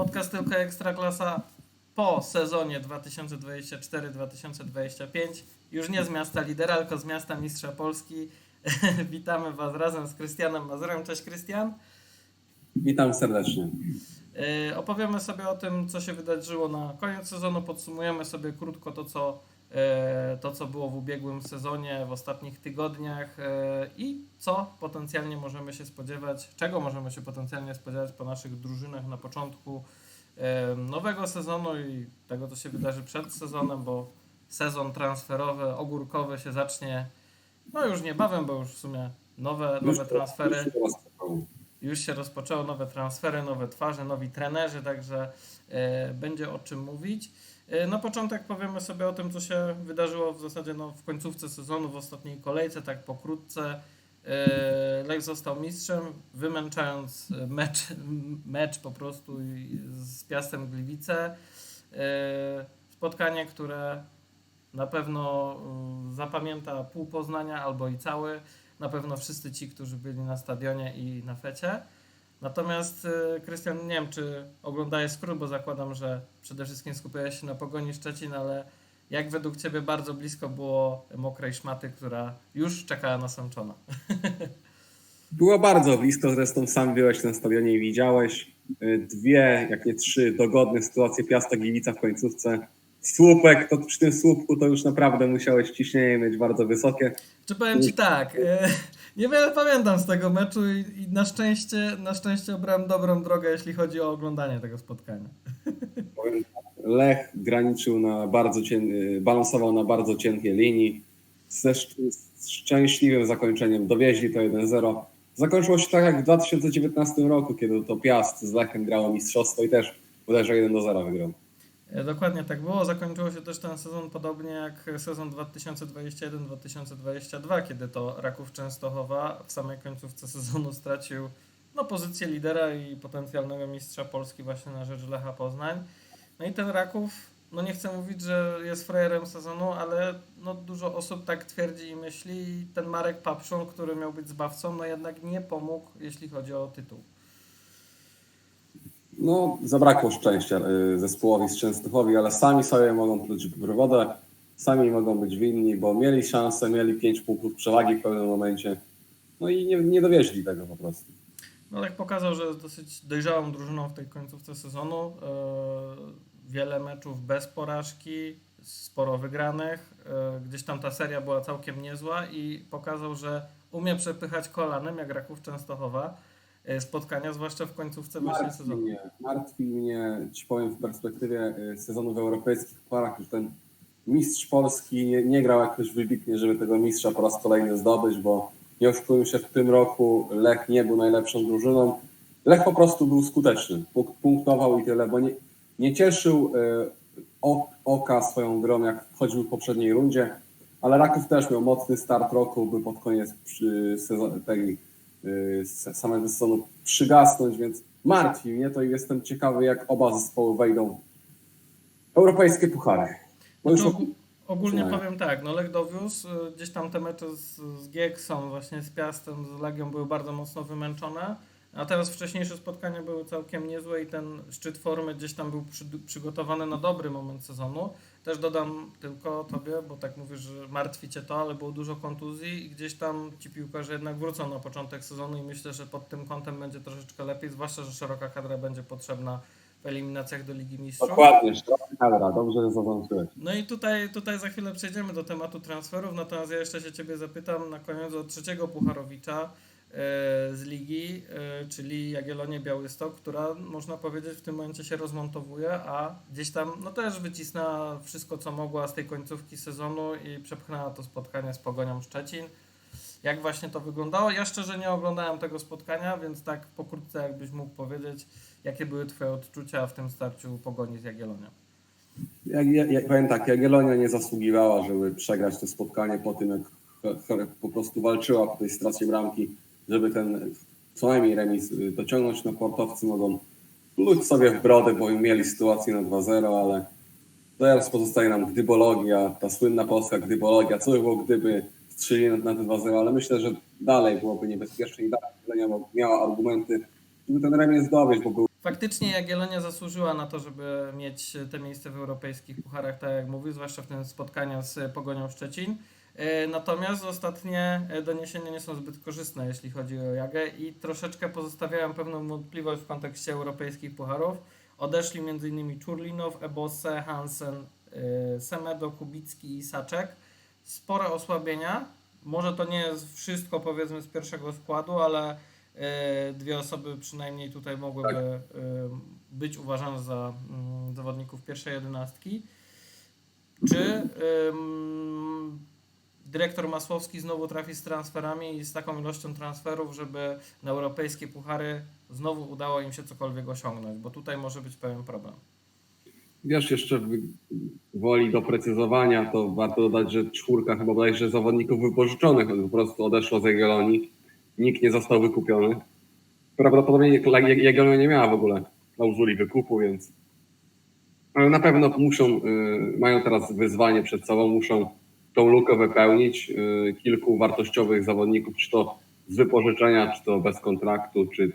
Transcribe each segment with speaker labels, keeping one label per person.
Speaker 1: Podcast Tylko Ekstraklasa po sezonie 2024-2025. Już nie z miasta lidera, tylko z miasta mistrza Polski. Witamy Was razem z Krystianem Mazurem. Cześć Krystian.
Speaker 2: Witam serdecznie.
Speaker 1: Yy, Opowiemy sobie o tym, co się wydarzyło na koniec sezonu. Podsumujemy sobie krótko to, co, to, co było w ubiegłym sezonie, w ostatnich tygodniach yy, i co potencjalnie możemy się spodziewać, czego możemy się potencjalnie spodziewać po naszych drużynach na początku yy, nowego sezonu i tego, co się wydarzy przed sezonem, bo sezon transferowy, ogórkowy się zacznie no już niebawem, bo już w sumie nowe, nowe transfery
Speaker 2: Już się rozpoczęło.
Speaker 1: nowe transfery, nowe twarze, nowi trenerzy, także e, będzie o czym mówić. E, na początek powiemy sobie o tym, co się wydarzyło w zasadzie no, w końcówce sezonu, w ostatniej kolejce, tak pokrótce. E, Lech został mistrzem, wymęczając mecz, mecz po prostu z Piastem Gliwice. Spotkanie, które na pewno zapamięta pół Poznania albo i cały. Na pewno wszyscy ci, którzy byli na stadionie i na fecie. Natomiast y, Krystian, nie wiem, czy oglądałeś skrót, bo zakładam, że przede wszystkim skupiałeś się na Pogoni Szczecin, ale jak według Ciebie bardzo blisko było mokrej szmaty, która już czekała na Sączona?
Speaker 2: Było bardzo blisko, zresztą sam byłeś na stadionie i widziałeś y, dwie, jak nie trzy, dogodne sytuacje Piasta Gliwica w końcówce. Słupek, to przy tym słupku to już naprawdę musiałeś ciśnienie mieć bardzo wysokie.
Speaker 1: Czy powiem Ci tak, y, niewiele pamiętam z tego meczu i, na szczęście, na szczęście obrałem dobrą drogę, jeśli chodzi o oglądanie tego spotkania.
Speaker 2: Lech graniczył na bardzo cien... y, balansował na bardzo cienkiej linii. Ze szczęśliwym zakończeniem dowieźli to 1-0. Zakończyło się tak jak w 2019 roku, kiedy to Piast z Lechem grało mistrzostwo i też bodajże 1-0 wygrał.
Speaker 1: E, Dokładnie tak było. Zakończyło się też ten sezon podobnie jak sezon 2021-2022, kiedy to Raków Częstochowa w samej końcówce sezonu stracił no, pozycję lidera i potencjalnego mistrza Polski właśnie na rzecz Lecha Poznań. No i ten Raków, no nie chcę mówić, że jest frajerem sezonu, ale no, dużo osób tak twierdzi i myśli ten Marek Papszun, który miał być zbawcą, no jednak nie pomógł, jeśli chodzi o tytuł.
Speaker 2: No, zabrakło szczęścia y, zespołowi z Częstochowi, ale sami sobie mogą pluć w wodę, sami mogą być winni, bo mieli szansę, mieli 5 punktów przewagi w pewnym momencie, no i nie, nie dowieźli tego po prostu.
Speaker 1: No tak pokazał, że jest dosyć dojrzałą drużyną w tej końcówce sezonu. Yy, Wiele meczów bez porażki, sporo wygranych. Yy, Gdzieś tam ta seria była całkiem niezła i pokazał, że umie przepychać kolanem, jak Raków Częstochowa, spotkania, zwłaszcza w końcówce właśnie
Speaker 2: Martwi
Speaker 1: sezonu.
Speaker 2: mnie, martwi mnie, ci powiem w perspektywie y, sezonu w europejskich parach, że ten mistrz Polski nie, nie grał jakoś wybitnie, żeby tego mistrza po raz kolejny zdobyć, bo nie oszukujmy się, w tym roku Lech nie był najlepszą drużyną. Lech po prostu był skuteczny, Punk- punktował i tyle, bo nie, nie cieszył o- oka swoją grą, jak choćby w poprzedniej rundzie, ale Raków też miał mocny start roku, by pod koniec tej, samego sezonu przygasnąć, więc martwi mnie to i jestem ciekawy, jak oba zespoły wejdą w europejskie puchary. Bo już
Speaker 1: ogólnie powiem tak, no Lech dowiózł, y, gdzieś tam te mecze z, z Gieksą, właśnie z Piastem, z Legią były bardzo mocno wymęczone, a teraz wcześniejsze spotkania były całkiem niezłe i ten szczyt formy gdzieś tam był przy, przygotowany na dobry moment sezonu. Też dodam tylko tobie, bo tak mówisz, że martwi cię to, ale było dużo kontuzji i gdzieś tam ci piłkarze jednak wrócą na początek sezonu i myślę, że pod tym kątem będzie troszeczkę lepiej, zwłaszcza, że szeroka kadra będzie potrzebna w eliminacjach do Ligi Mistrzów.
Speaker 2: Dokładnie, szeroka kadra, dobrze zaznaczyłeś.
Speaker 1: No i tutaj, tutaj za chwilę przejdziemy do tematu transferów, natomiast ja jeszcze się Ciebie zapytam na koniec o trzeciego Pucharowicza z ligi, e, czyli Jagiellonię Białystok, która można powiedzieć w tym momencie się rozmontowuje, a gdzieś tam no też wycisnęła wszystko co mogła z tej końcówki sezonu i przepchnęła to spotkanie z Pogonią Szczecin. Jak właśnie to wyglądało? Ja szczerze nie oglądałem tego spotkania, więc tak pokrótce jakbyś mógł powiedzieć, jakie były Twoje odczucia w tym starciu Pogoni z Jagiellonią?
Speaker 2: Jak, jak, jak, powiem tak, Jagiellonia nie zasługiwała, żeby przegrać to spotkanie po tym, jak po prostu walczyła po tej stracie bramki, żeby ten co najmniej remis y, dociągnąć na portowcy. Mogą pluć sobie w brodę, bo mieli sytuację na 2-0, ale teraz pozostaje nam gdybologia, ta słynna polska gdybologia. Co by było, gdyby strzelili na, te 2-0, ale myślę, że dalej byłoby niebezpiecznie i dalej Jagiellonia miała argumenty, żeby ten remis zdobyć, bo był
Speaker 1: Faktycznie Jagiellonia zasłużyła na to, żeby mieć te miejsce w europejskich pucharach, tak jak mówił, zwłaszcza w tym spotkaniu z Pogonią Szczecin. E, Natomiast ostatnie e, doniesienia nie są zbyt korzystne, jeśli chodzi o Jagę i troszeczkę pozostawiają pewną wątpliwość w kontekście europejskich pucharów. Odeszli m.in. Czurlinow, Ebose, Hansen, e, Semedo, Kubicki i Saczek. Spore osłabienia. Może to nie jest wszystko powiedzmy z pierwszego składu, ale dwie osoby przynajmniej tutaj mogłyby być uważane za mm, zawodników pierwszej jedenastki. Czy dyrektor Masłowski znowu trafi z transferami i z taką ilością transferów, żeby na europejskie puchary znowu udało im się cokolwiek osiągnąć? Bo tutaj może być pewien problem.
Speaker 2: Wiesz, jeszcze woli doprecyzowania, to warto dodać, że czwórka chyba bodajże zawodników wypożyczonych po prostu odeszło z Jagiellonii. Nikt nie został wykupiony. Prawdopodobnie Jag- Jagiellonia nie miała w ogóle klauzuli wykupu, więc ale na pewno muszą, y, mają teraz wyzwanie przed sobą, muszą tą lukę wypełnić. Y, kilku wartościowych zawodników, czy to z wypożyczenia, czy to bez kontraktu, czy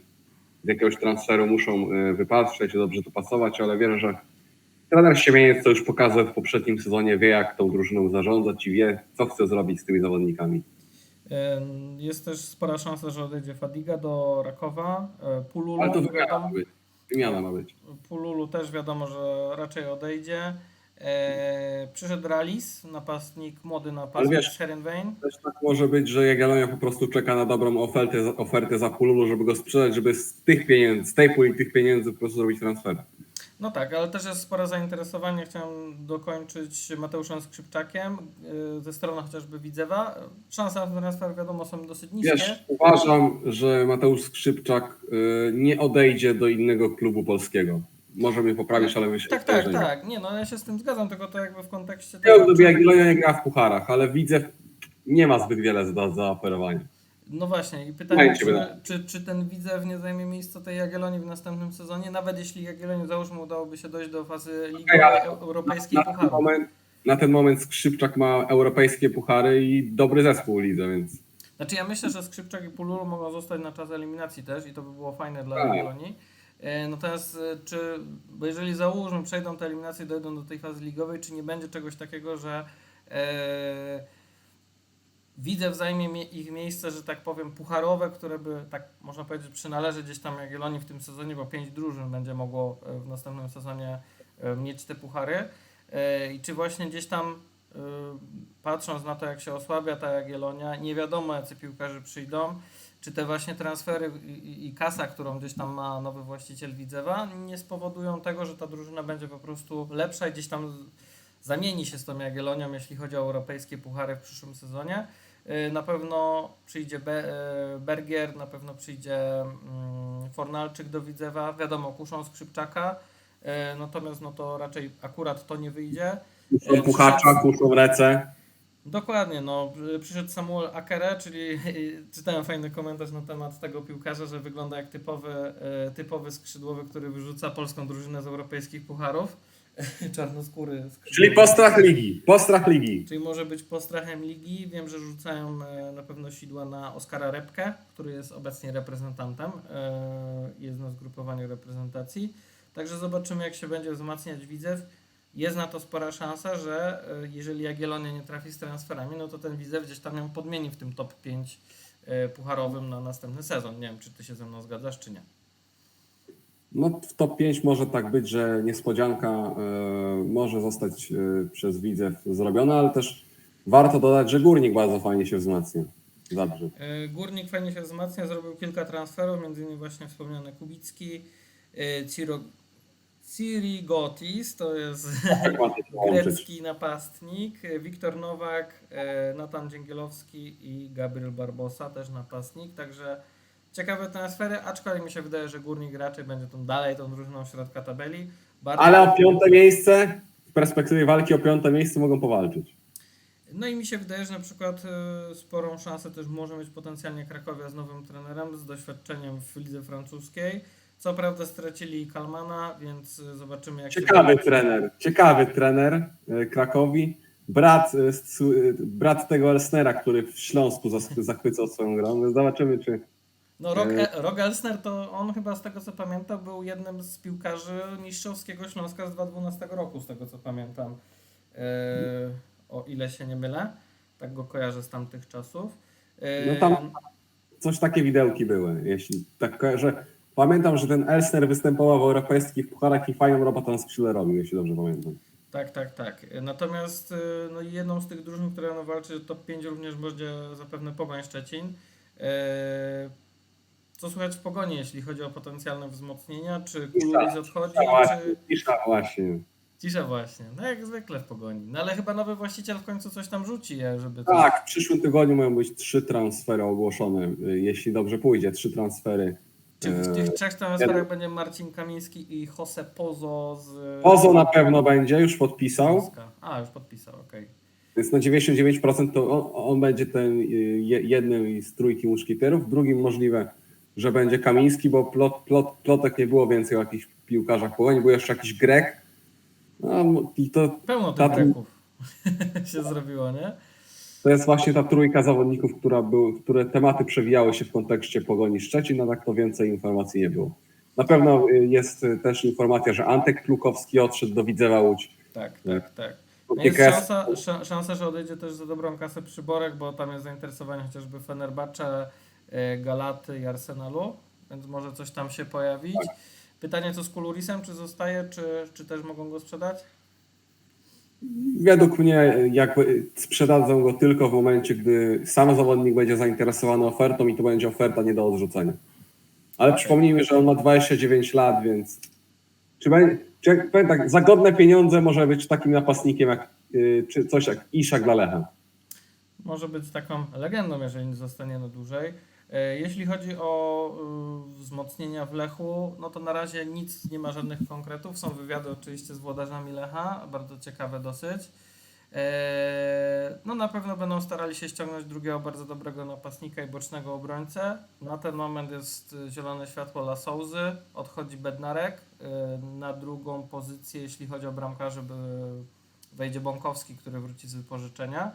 Speaker 2: z jakiegoś transferu muszą y, wypatrzeć, dobrze to pasować, ale wierzę, że Trener Siemieniec to już pokazał w poprzednim sezonie, wie jak tą drużyną zarządzać i wie, co chce zrobić z tymi zawodnikami.
Speaker 1: Jest też spora szansa, że odejdzie Fadiga do Rakowa. E, Pululu,
Speaker 2: Ale to wymiana ma być. Wymiana ma być.
Speaker 1: Pululu też wiadomo, że raczej odejdzie. E, przyszedł Ralis, napastnik, młody napastnik z Herenveen.
Speaker 2: Też tak może być, że Jagiellonia po prostu czeka na dobrą ofertę, ofertę za Pululu, żeby go sprzedać, żeby z tych pieniędzy, z tej puli tych pieniędzy po prostu zrobić transfer.
Speaker 1: No tak, ale też jest spore zainteresowanie. Chciałem dokończyć Mateuszem Skrzypczakiem y, ze strony chociażby Widzewa. Szanse na ten transfer wiadomo są dosyć niskie.
Speaker 2: Wiesz, uważam, że Mateusz Skrzypczak y, nie odejdzie do innego klubu polskiego. Może mnie poprawisz, ale myślę,
Speaker 1: tak, tak,
Speaker 2: że nie.
Speaker 1: tak. Nie, no ja się z tym zgadzam, tylko to jakby w kontekście
Speaker 2: Ja
Speaker 1: tego,
Speaker 2: gdyby
Speaker 1: czy-
Speaker 2: Jagiellonia nie gra w pucharach, ale widzę, nie ma zbyt wiele do zaoferowania.
Speaker 1: No właśnie i pytanie,
Speaker 2: Fajnie
Speaker 1: czy,
Speaker 2: wydaje.
Speaker 1: czy, czy ten Widzew nie zajmie miejsca tej Jagiellonii w następnym sezonie, nawet jeśli Jagiellonii załóżmy udałoby się dojść do fazy Ligi
Speaker 2: Okej, ale
Speaker 1: Eu- Europejskiej
Speaker 2: Na ten,
Speaker 1: Pucharu.
Speaker 2: moment, na ten moment Skrzypczak ma europejskie puchary i dobry zespół lidze, więc
Speaker 1: Znaczy ja myślę, że Skrzypczak i Pululu mogą zostać na czas eliminacji też i to by było fajne dla
Speaker 2: Tak.
Speaker 1: Jagiellonii. E, Natomiast e, czy, bo jeżeli załóżmy, przejdą te eliminacje, dojdą do tej fazy ligowej, czy nie będzie czegoś takiego, że e, Widzew zajmie mie- ich miejsce, że tak powiem, pucharowe, które by, tak można powiedzieć, przynależeć gdzieś tam Jagiellonii w tym sezonie, bo pięć drużyn będzie mogło e, w następnym sezonie e, mieć te puchary. E, I czy właśnie gdzieś tam y, patrząc na to, jak się osłabia ta Jagiellonia, nie wiadomo, jacy piłkarze przyjdą, czy te właśnie transfery i, i- kasa, którą gdzieś tam ma nowy właściciel Widzewa, nie spowodują tego, że ta drużyna będzie po prostu lepsza i gdzieś tam zamieni się z tą Jagiellonią, jeśli chodzi o europejskie puchary w przyszłym sezonie. Y, Na pewno przyjdzie y, Bergier, na pewno przyjdzie mm, Fornalczyk do Widzewa, wiadomo, kuszą Skrzypczaka, y, natomiast no to raczej akurat to nie wyjdzie.
Speaker 2: kuszą puchacza, kuszą rece.
Speaker 1: Dokładnie, no przyszedł Samuel Akere, czyli czytałem fajny komentarz na temat tego piłkarza, że wygląda jak typowy, y, typowy skrzydłowy, który wyrzuca polską drużynę z europejskich pucharów. Czarnoskóry skrzydłowy.
Speaker 2: Czyli postrach ligi, postrach ligi.
Speaker 1: Czyli może być postrachem ligi. Wiem, że rzucają e, na pewno sidła na Oskara Repkę, który jest obecnie reprezentantem, e, jest na zgrupowaniu reprezentacji. Także zobaczymy, jak się będzie wzmacniać Widzew. Jest na to spora szansa, że e, jeżeli Jagiellonia nie trafi z transferami, no to ten Widzew gdzieś tam ją podmieni w tym top 5 e, pucharowym na następny sezon. Nie wiem, czy ty się ze mną zgadzasz, czy nie.
Speaker 2: No w top 5 może tak być, że niespodzianka e, może zostać e, przez Widzew zrobiona, ale też warto dodać, że Górnik bardzo fajnie się wzmacnia. Dobrze.
Speaker 1: Górnik fajnie się wzmacnia, zrobił kilka transferów, między innymi właśnie wspomniany Kubicki, e, Ciro, Cirigotis, to jest
Speaker 2: Tak
Speaker 1: grecki napastnik, e, Wiktor Nowak, e, Natan Dzięgielowski i Gabriel Barbosa, też napastnik, także ciekawe transfery, aczkolwiek mi się wydaje, że Górnik raczej będzie tą dalej tą drużyną środka tabeli. Bardzo-
Speaker 2: Ale o piąte miejsce, w perspektywie walki o piąte miejsce mogą powalczyć.
Speaker 1: No i mi się wydaje, że na przykład y, sporą szansę też może mieć potencjalnie Krakowia z nowym trenerem, z doświadczeniem w lidze francuskiej. Co prawda stracili Kalmana, więc zobaczymy jak
Speaker 2: Ciekawy
Speaker 1: się...
Speaker 2: trener, ciekawy trener e, Krakowi. Brat, e, e, brat tego Elsnera, który w Śląsku zachwycał swoją grą. Zobaczymy, czy
Speaker 1: No Rok,
Speaker 2: e,
Speaker 1: Rok Elsner to on chyba z tego co pamiętam był jednym z piłkarzy mistrzowskiego Śląska z 2012 roku, z tego co pamiętam. O ile się nie mylę. Tak go kojarzę z tamtych czasów.
Speaker 2: No tam- Coś takie widełki były, jeśli tak kojarzę. Pamiętam, że ten Elsner występował w europejskich pucharach i fajną robotę skrzydle robił, jeśli dobrze pamiętam.
Speaker 1: Tak, tak, tak. Natomiast y, no, jedną z tych drużyn, która no, walczy o top 5 również będzie zapewne Pogoń Szczecin. E, Co słychać w Pogoni, jeśli chodzi o potencjalne wzmocnienia? Czy Kuluris odchodzi?
Speaker 2: Cisza właśnie,
Speaker 1: Czy...
Speaker 2: cisza właśnie.
Speaker 1: Cisza właśnie. No jak zwykle w Pogoni. No ale chyba nowy właściciel w końcu coś tam rzuci, żeby...
Speaker 2: Tak, w przyszłym tygodniu mają być trzy transfery ogłoszone, y, jeśli dobrze pójdzie, trzy transfery.
Speaker 1: Czy w tych trzech transferach będzie Marcin Kamiński i Jose Pozo z...
Speaker 2: Pozo na pewno będzie, już podpisał.
Speaker 1: A, już podpisał, okej.
Speaker 2: więc na 99% to on, on będzie ten y, je- jednym z trójki muszkieterów, drugim możliwe, że będzie Kamiński, bo plot, plot, plotek nie było więcej o jakichś piłkarzach Pogoni, był jeszcze jakiś Grek, no, i to,
Speaker 1: Pełno tych Greków się zrobiło, nie?
Speaker 2: To jest właśnie ta trójka zawodników, która był, które tematy przewijały się w kontekście Pogoni Szczecin, a tak to więcej informacji nie było. Na pewno y, jest y, też informacja, że Antek Plukowski odszedł do Widzewa Łódź.
Speaker 1: Tak, tak, tak.
Speaker 2: Bo
Speaker 1: No jest
Speaker 2: GKS
Speaker 1: szansa, sza- szansa, że odejdzie też za dobrą kasę przyborek, bo tam jest zainteresowanie chociażby Fenerbahce, y, Galaty i Arsenalu, więc może coś tam się pojawić. Pytanie co z Kulurisem, czy zostaje, czy, czy też mogą go sprzedać?
Speaker 2: Według mnie jakby sprzedadzą go tylko w momencie, gdy sam zawodnik będzie zainteresowany ofertą i to będzie oferta nie do odrzucenia. Ale
Speaker 1: Okej.
Speaker 2: przypomnijmy, że on ma 29 lat, więc czy, będzie, czy powiem tak, za godne pieniądze może być takim napastnikiem jak y, czy coś jak Iszak dla Lecha.
Speaker 1: Może być taką legendą, jeżeli nie zostanie na dłużej. E, Jeśli chodzi o y, wzmocnienia w Lechu, no to na razie nic, nie ma żadnych konkretów. Są wywiady oczywiście z włodarzami Lecha, bardzo ciekawe dosyć. E, No na pewno będą starali się ściągnąć drugiego bardzo dobrego napastnika i bocznego obrońcę. Na ten moment jest zielone światło dla odchodzi Bednarek. E, Na drugą pozycję, jeśli chodzi o bramkarzy, wejdzie Bąkowski, który wróci z wypożyczenia.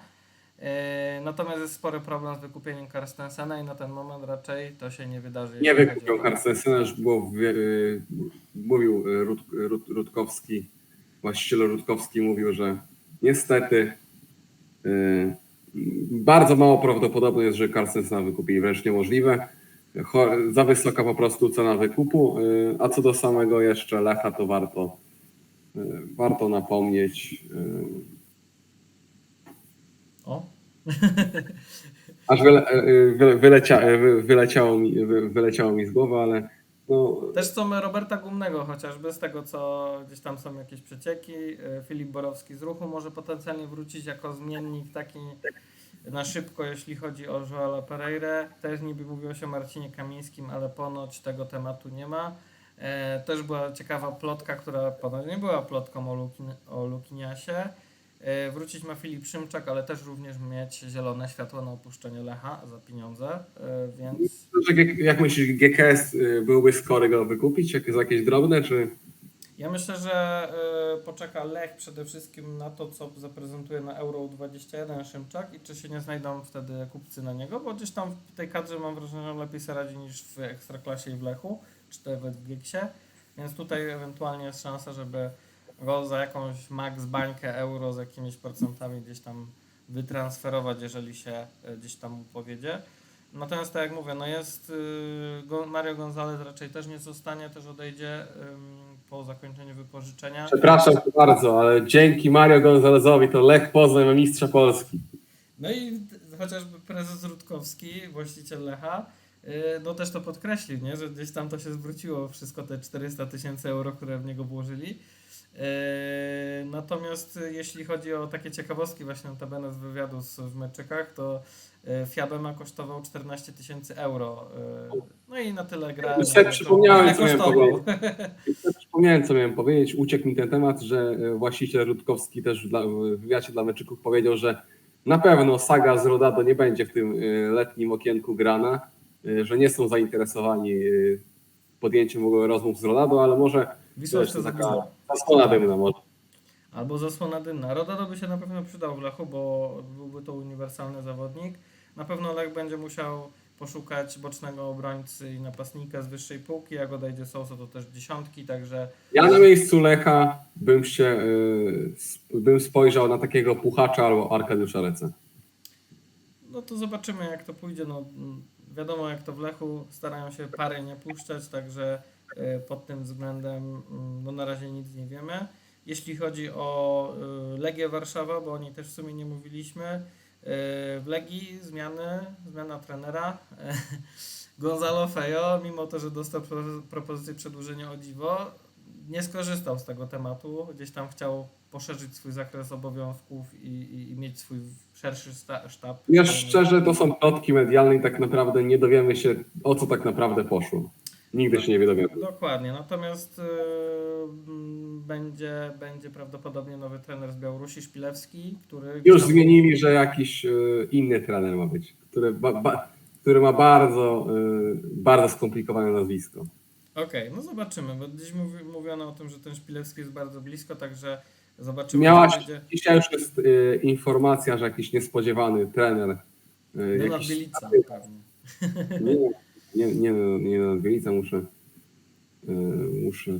Speaker 1: E, Natomiast jest spory problem z wykupieniem Karstensena i na ten moment raczej to się nie wydarzy.
Speaker 2: Nie wykupią Karstensena, już było, w- y, mówił y, Rut, Rut, Rutkowski, właściciel Rutkowski mówił, że niestety y, bardzo mało prawdopodobne jest, że Karstensena wykupili, wręcz niemożliwe. Cho- Za wysoka po prostu cena wykupu, a co do samego jeszcze Lecha, to warto, warto napomnieć,
Speaker 1: O,
Speaker 2: aż wyle, wyle, wylecia, y, wyleciało, mi, wy- wyleciało mi z głowy, ale no,
Speaker 1: Też są Roberta Gumnego chociażby, z tego co gdzieś tam są jakieś przecieki. E, Filip Borowski z ruchu może potencjalnie wrócić jako zmiennik taki na szybko, jeśli chodzi o Joala Pereire. Też niby mówiło się o Marcinie Kamińskim, ale ponoć tego tematu nie ma. E, Też była ciekawa plotka, która ponoć nie była plotką o, Lukin, o Lukiniasie. E, Wrócić ma Filip Szymczak, ale też również mieć zielone światło na opuszczenie Lecha za pieniądze, e, więc
Speaker 2: jak, jak myślisz, GKS y, byłby skory go wykupić, jak, za jakieś drobne, czy...
Speaker 1: Ja myślę, że y, poczeka Lech przede wszystkim na to, co zaprezentuje na Euro 21 Szymczak i czy się nie znajdą wtedy kupcy na niego, bo gdzieś tam w tej kadrze mam wrażenie, że lepiej sobie radzi niż w Ekstraklasie i w Lechu, czy nawet w więc tutaj ewentualnie jest szansa, żeby go za jakąś max bańkę euro z jakimiś procentami gdzieś tam wytransferować, jeżeli się y, gdzieś tam powiedzie. Natomiast tak jak mówię, no jest y, Mario Gonzalez raczej też nie zostanie, też odejdzie po zakończeniu wypożyczenia.
Speaker 2: Przepraszam bardzo, ale dzięki Mario Gonzalezowi to Lech Poznań mistrza Polski.
Speaker 1: No i chociażby prezes Rutkowski, właściciel Lecha, y, no też to podkreślił, nie? że gdzieś tam to się zwróciło wszystko te 400 tysięcy euro, które w niego włożyli. Yy, Natomiast y, jeśli chodzi o takie ciekawostki właśnie notabene z wywiadu z, w meczykach, to y, Fiabema kosztował 14 tysięcy euro. y, No i na tyle gra.
Speaker 2: Już sobie przypomniałem, co miałem
Speaker 1: kosztował.
Speaker 2: Przypomniałem, co miałem powiedzieć, uciekł mi ten temat, że właściciel Rutkowski też w wywiadzie dla meczyków powiedział, że na pewno saga z Rodado nie będzie w tym letnim okienku grana, że nie są zainteresowani podjęciem w ogóle rozmów z Rodado, ale może
Speaker 1: Wisła jeszcze
Speaker 2: to taka
Speaker 1: zaburza.
Speaker 2: zasłona dymna może.
Speaker 1: Albo zasłona dymna. Rodado by się na pewno przydał w Lechu, bo byłby to uniwersalny zawodnik. Na pewno Lech będzie musiał poszukać bocznego obrońcy i napastnika z wyższej półki, jak odejdzie Sousa to też dziesiątki, także
Speaker 2: Ja na miejscu Lecha bym się y, bym spojrzał na takiego Puchacza albo Arkadiusza Recę.
Speaker 1: no to zobaczymy jak to pójdzie. No, wiadomo jak to w Lechu starają się pary nie puszczać, także pod tym względem no, na razie nic nie wiemy. Jeśli chodzi o y, Legię Warszawa, bo o niej też w sumie nie mówiliśmy, y, w Legii zmiany, zmiana trenera. Gonzalo Fejo, mimo to, że dostał pro, propozycję przedłużenia o dziwo, nie skorzystał z tego tematu. Gdzieś tam chciał poszerzyć swój zakres obowiązków i, i, i mieć swój szerszy sta, sztab.
Speaker 2: Ja szczerze, to są plotki medialne i tak naprawdę nie dowiemy się, o co tak naprawdę poszło. Nigdy się nie dowiemy.
Speaker 1: Dokładnie, natomiast y, mm, będzie, będzie prawdopodobnie nowy trener z Białorusi, Szpilewski, który...
Speaker 2: Już zmienili, że jakiś y, inny trener ma być, który, ba, ba, który ma bardzo, y, bardzo skomplikowane nazwisko.
Speaker 1: Okej, no zobaczymy, bo gdzieś mówi, mówiono o tym, że ten Szpilewski jest bardzo blisko, także zobaczymy,
Speaker 2: Miałaś,
Speaker 1: będzie.
Speaker 2: dzisiaj już jest y, informacja, że jakiś niespodziewany trener, y,
Speaker 1: Donald
Speaker 2: jakiś,
Speaker 1: Bielica pewnie.
Speaker 2: nie, nie, nie, nie na Bielica muszę, y, muszę,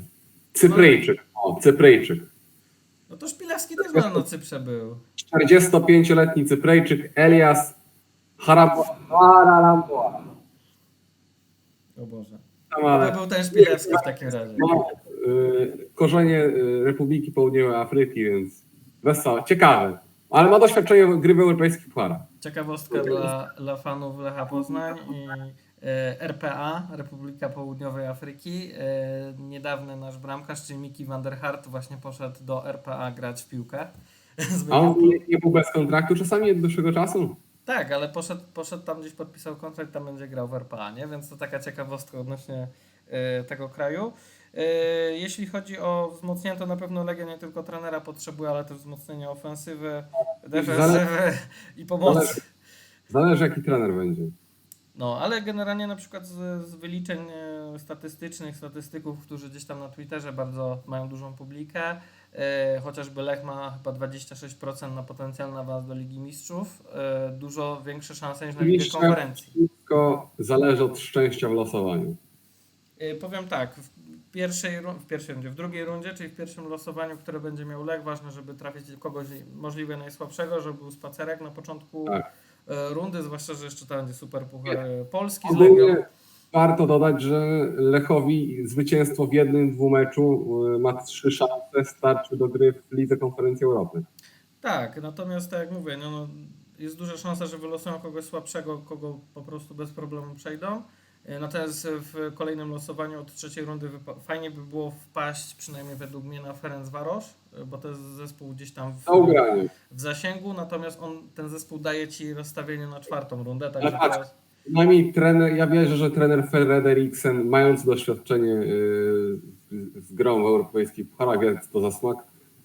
Speaker 2: Cypryjczyk, o, Cypryjczyk.
Speaker 1: No to Szpilewski też na na Cyprze był.
Speaker 2: 45-letni Cypryjczyk Elias Haralamboa.
Speaker 1: O Boże.
Speaker 2: Tam,
Speaker 1: To
Speaker 2: ale
Speaker 1: był ten Szpilewski w takim razie.
Speaker 2: ma y, korzenie y, Republiki Południowej Afryki, więc wesoło, ciekawe. Ale ma doświadczenie gry w europejskich pucharach.
Speaker 1: Ciekawostka dla, dla fanów Lecha Poznań i e, RPA, Republika Południowej Afryki. E, niedawny nasz bramkarz, czyli Miki van der Hart, właśnie poszedł do RPA grać w piłkę.
Speaker 2: A on nie, nie był bez kontraktu czasami od dłuższego czasu?
Speaker 1: Tak, ale poszedł, poszedł tam gdzieś, podpisał kontrakt, tam będzie grał w RPA, nie? Więc to taka ciekawostka odnośnie e, tego kraju. E, jeśli chodzi o wzmocnienie, to na pewno Legia nie tylko trenera potrzebuje, ale też wzmocnienia ofensywy, defensywy i pomocy.
Speaker 2: Zależy, zależy jaki trener będzie.
Speaker 1: No, ale generalnie na przykład z, z wyliczeń e, statystycznych, statystyków, którzy gdzieś tam na Twitterze bardzo mają dużą publikę, e, chociażby Lech ma chyba 26% na potencjalny awans do Ligi Mistrzów, e, dużo większe szanse niż na Ligę
Speaker 2: Oczywiście.
Speaker 1: Konferencji.
Speaker 2: Wszystko zależy od szczęścia w losowaniu.
Speaker 1: E, powiem tak, w pierwszej, w pierwszej rundzie, w drugiej rundzie, czyli w pierwszym losowaniu, które będzie miał Lech, ważne, żeby trafić kogoś możliwie najsłabszego, żeby był spacerek na początku
Speaker 2: Tak.
Speaker 1: E, rundy, zwłaszcza, że jeszcze tam będzie super puchar e, Polski z Legią.
Speaker 2: Warto dodać, że Lechowi zwycięstwo w jednym, dwóch meczu y, ma trzy szanse, starczy do gry w Lidze Konferencji Europy.
Speaker 1: Tak, natomiast tak jak mówię, no, no, jest duża szansa, że wylosują kogoś słabszego, kogo po prostu bez problemu przejdą. E, Natomiast w kolejnym losowaniu od trzeciej rundy fajnie by było wpaść, przynajmniej według mnie, na Ferencvaros, e, bo to jest zespół gdzieś tam w, w zasięgu, natomiast on, ten zespół daje ci rozstawienie na czwartą rundę, także
Speaker 2: patrz, Przynajmniej trener, ja wierzę, że trener Frederiksen, mając doświadczenie y, z grą w europejskich pucharach, wie co to za smak,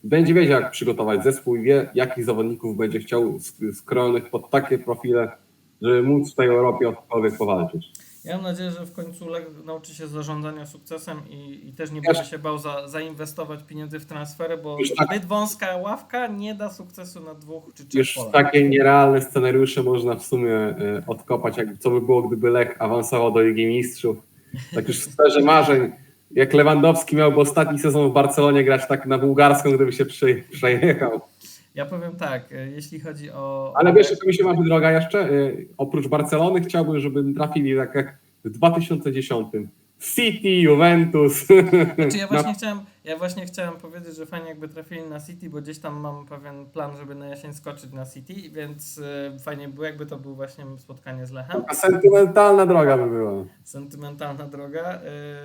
Speaker 2: będzie wiedział jak przygotować zespół i wie jakich zawodników będzie chciał sk- skrojonych pod takie profile, żeby móc w tej Europie o cokolwiek powalczyć.
Speaker 1: Ja mam nadzieję, że w końcu Lech nauczy się zarządzania sukcesem i, i też nie będzie się bał za, zainwestować pieniędzy w transfery, bo
Speaker 2: Już tak-
Speaker 1: zbyt wąska ławka nie da sukcesu na dwóch czy trzech
Speaker 2: Już
Speaker 1: polach.
Speaker 2: takie nierealne scenariusze można w sumie y, odkopać, jak, co by było, gdyby Lech awansował do Ligi Mistrzów. Tak już w sferze marzeń, jak Lewandowski miałby ostatni sezon w Barcelonie grać tak na bułgarską, gdyby się przejechał.
Speaker 1: Ja powiem tak, e, jeśli chodzi o.
Speaker 2: Ale wiesz, jaka mi się marzy droga jeszcze? Y, Oprócz Barcelony chciałbym, żeby trafili tak jak w 2010. City, Juventus.
Speaker 1: Znaczy ja
Speaker 2: No,
Speaker 1: właśnie, chciałem, ja właśnie chciałem powiedzieć, że fajnie jakby trafili na City, bo gdzieś tam mam pewien plan, żeby na jesień skoczyć na City, więc e, fajnie było, jakby to był właśnie spotkanie z Lechem.
Speaker 2: Taka sentymentalna droga by była.
Speaker 1: Sentymentalna droga. e,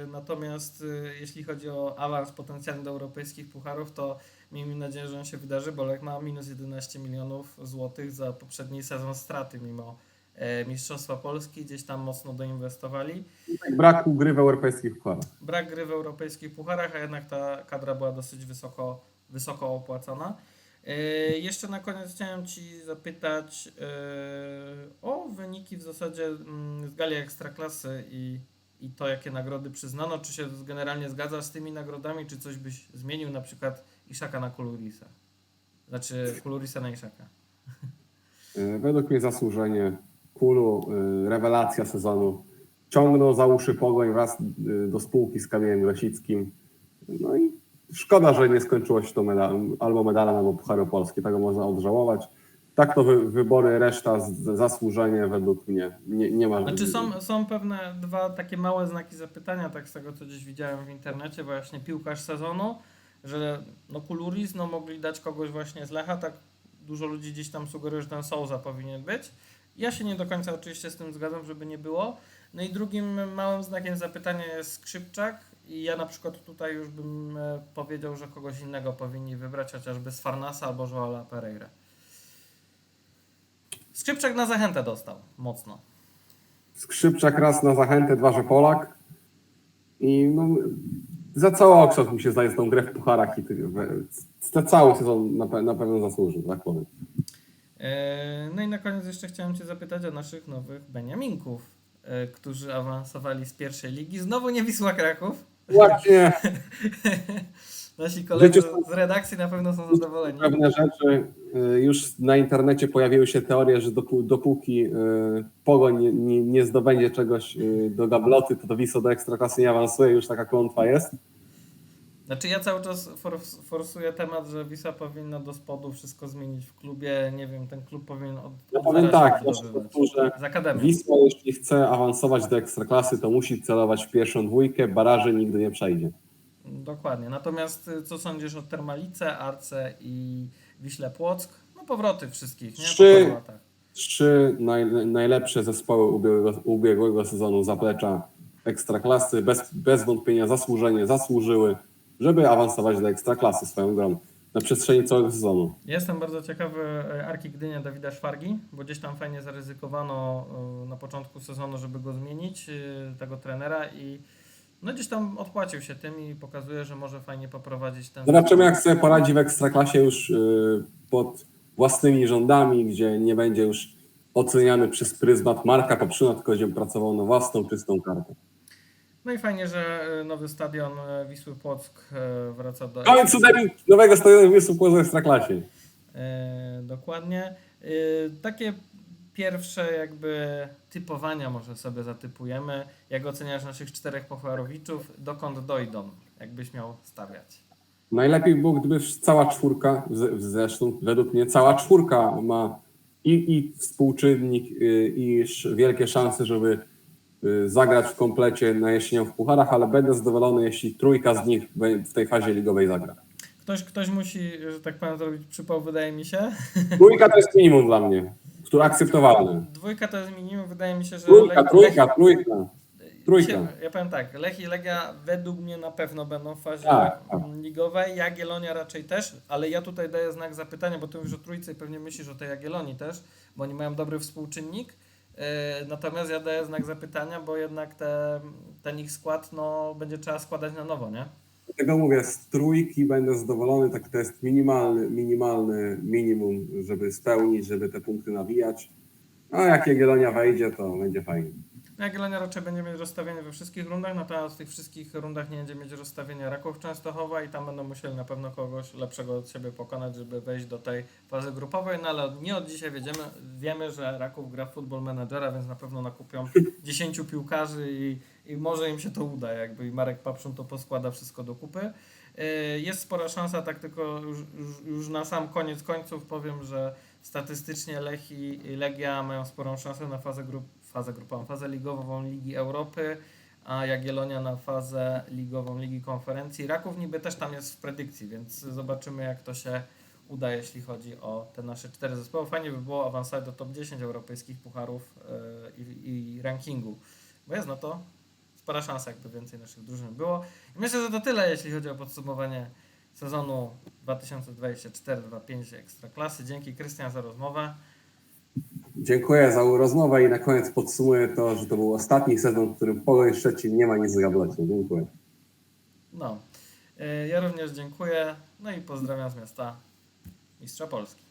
Speaker 1: Natomiast e, jeśli chodzi o awans potencjalny do europejskich pucharów, to miejmy nadzieję, że on się wydarzy, bo Lech ma minus 11 milionów złotych za poprzedni sezon straty mimo Mistrzostwa Polski, gdzieś tam mocno doinwestowali.
Speaker 2: Braku gry w europejskich pucharach.
Speaker 1: brak gry w europejskich pucharach, a jednak ta kadra była dosyć wysoko, wysoko opłacana. Yy, jeszcze na koniec chciałem Ci zapytać yy, o wyniki w zasadzie mm, z gali Ekstraklasy i, i to, jakie nagrody przyznano. Czy się generalnie zgadzasz z tymi nagrodami, czy coś byś zmienił, na przykład Iszaka na Kulurisa? Znaczy Kulurisa na Iszaka.
Speaker 2: Według mnie zasłużenie Kulu, y, rewelacja sezonu. Ciągnął za uszy pogoń wraz y, do spółki z Kamilem Grosickim. No i szkoda, że nie skończyło się to medal, albo medalem, albo Pucharu Polski. Tego można odżałować. Tak to wy, wybory, reszta z, zasłużenie według mnie. Nie, nie ma
Speaker 1: Znaczy są, są pewne dwa takie małe znaki zapytania, tak z tego co gdzieś widziałem w internecie, właśnie piłkarz sezonu, że no Kuluris, no mogli dać kogoś właśnie z Lecha, tak dużo ludzi gdzieś tam sugeruje, że ten Souza powinien być. Ja się nie do końca oczywiście z tym zgadzam, żeby nie było. No i drugim małym znakiem zapytania jest Skrzypczak i ja na przykład tutaj już bym e, powiedział, że kogoś innego powinni wybrać, chociażby z Farnasa albo Joala Pereira. Skrzypczak na zachętę dostał, mocno.
Speaker 2: Skrzypczak raz na zachętę, dwa, że Polak. I no, za cały okształt mi się zdaje z tą grę w pucharach i ty- za cały sezon na, pe- na pewno zasłużył, tak powiem.
Speaker 1: E, No i na koniec jeszcze chciałem Cię zapytać o naszych nowych Beniaminków, e, którzy awansowali z pierwszej ligi. Znowu nie Wisła Kraków.
Speaker 2: Właśnie
Speaker 1: Nasi koledzy z redakcji na pewno są zadowoleni.
Speaker 2: pewne rzeczy. y, Już na internecie pojawiły się teorie, że dopó- dopóki Pogoń nie, nie, nie zdobędzie czegoś do gabloty, to do Wisła do Ekstraklasy nie awansuje. Już taka klątwa jest.
Speaker 1: Znaczy ja cały czas fors- forsuję temat, że Wisła powinna do spodu wszystko zmienić w klubie. Nie wiem, ten klub powinien od,
Speaker 2: Ja powiem tak, powtórzę. Wisła, jeśli chce awansować do Ekstraklasy, to musi celować w pierwszą dwójkę. Baraży nigdy nie przejdzie.
Speaker 1: Dokładnie. Natomiast y, co sądzisz o Termalice, Arce i Wiśle Płock? No powroty wszystkich, nie?
Speaker 2: Trzy. Trzy naj, najlepsze zespoły ubiegłego, ubiegłego sezonu zaplecza Ekstraklasy bez, bez wątpienia zasłużenie zasłużyły, żeby awansować do Ekstraklasy swoją grą na przestrzeni całego sezonu.
Speaker 1: Jestem bardzo ciekawy e, Arki Gdynia Dawida Szwargi, bo gdzieś tam fajnie zaryzykowano e, na początku sezonu, żeby go zmienić, e, tego trenera i no gdzieś tam odpłacił się tym i pokazuje, że może fajnie poprowadzić ten
Speaker 2: Zobaczymy, jak sobie poradzi w Ekstraklasie już pod własnymi rządami, gdzie nie będzie już oceniany przez pryzmat Marka Paprzyna, tylko będzie pracował na własną, czystą kartę.
Speaker 1: No i fajnie, że e, nowy stadion e, Wisły Płock e, wraca do...
Speaker 2: W końcu nowego stadionu wysłał w Ekstraklasie.
Speaker 1: Dokładnie. Takie pierwsze jakby typowania może sobie zatypujemy. Jak oceniasz naszych czterech pochwarowiczów? Dokąd dojdą? Jakbyś miał stawiać?
Speaker 2: Najlepiej było, gdyby cała czwórka, zresztą według mnie cała czwórka ma i, i współczynnik, y, i wielkie szanse, żeby zagrać w komplecie na jesienią w pucharach, ale będę zadowolony, jeśli trójka z nich w tej fazie ligowej zagra.
Speaker 1: Ktoś, ktoś musi, że tak powiem, zrobić przypał, wydaje mi się.
Speaker 2: Trójka to jest minimum dla mnie, który akceptowalny.
Speaker 1: Dwójka to jest minimum, wydaje mi się, że
Speaker 2: Trójka,
Speaker 1: Lech-
Speaker 2: trójka, trójka. trójka.
Speaker 1: Ja powiem tak, Lech i Legia według mnie na pewno będą w fazie
Speaker 2: Tak, tak.
Speaker 1: ligowej, Jagiellonia raczej też, ale ja tutaj daję znak zapytania, bo ty mówisz o trójce i pewnie myślisz o tej Jagiellonii też, bo oni mają dobry współczynnik, natomiast ja daję znak zapytania, bo jednak te, ten ich skład no, będzie trzeba składać na nowo, nie?
Speaker 2: Dlatego mówię, z trójki będę zadowolony, tak to jest minimalny, minimalny minimum, żeby spełnić, żeby te punkty nawijać. A jak Jagiellonia wejdzie, to będzie fajnie.
Speaker 1: Jagiellonia raczej będzie mieć rozstawienie we wszystkich rundach, natomiast w tych wszystkich rundach nie będzie mieć rozstawienia Raków Częstochowa i tam będą musieli na pewno kogoś lepszego od siebie pokonać, żeby wejść do tej fazy grupowej, no ale nie od dzisiaj wiemy, wiemy że Raków gra w Football Managera, więc na pewno nakupią 10 piłkarzy i, i może im się to uda, jakby i Marek Papszun to poskłada wszystko do kupy. Yy, Jest spora szansa, tak tylko już, już, już na sam koniec końców powiem, że statystycznie Lech i i Legia mają sporą szansę na fazę, grup, fazę grupową, fazę ligową Ligi Europy, a Jagiellonia na fazę ligową Ligi Konferencji. Raków niby też tam jest w predykcji, więc zobaczymy jak to się uda, jeśli chodzi o te nasze cztery zespoły. Fajnie by było awansować do top 10 europejskich pucharów yy, i, i rankingu, bo jest na to spora szansa, jakby więcej naszych drużyn było. I myślę, że to tyle, jeśli chodzi o podsumowanie sezonu 2024-2025 Ekstraklasy. Dzięki Krystian za rozmowę.
Speaker 2: Dziękuję za rozmowę i na koniec podsumuję to, że to był ostatni sezon, w którym Pogoń Szczecin nie ma nic z gablocie. Dziękuję.
Speaker 1: No, y, ja również dziękuję. No i pozdrawiam z miasta Mistrza Polski.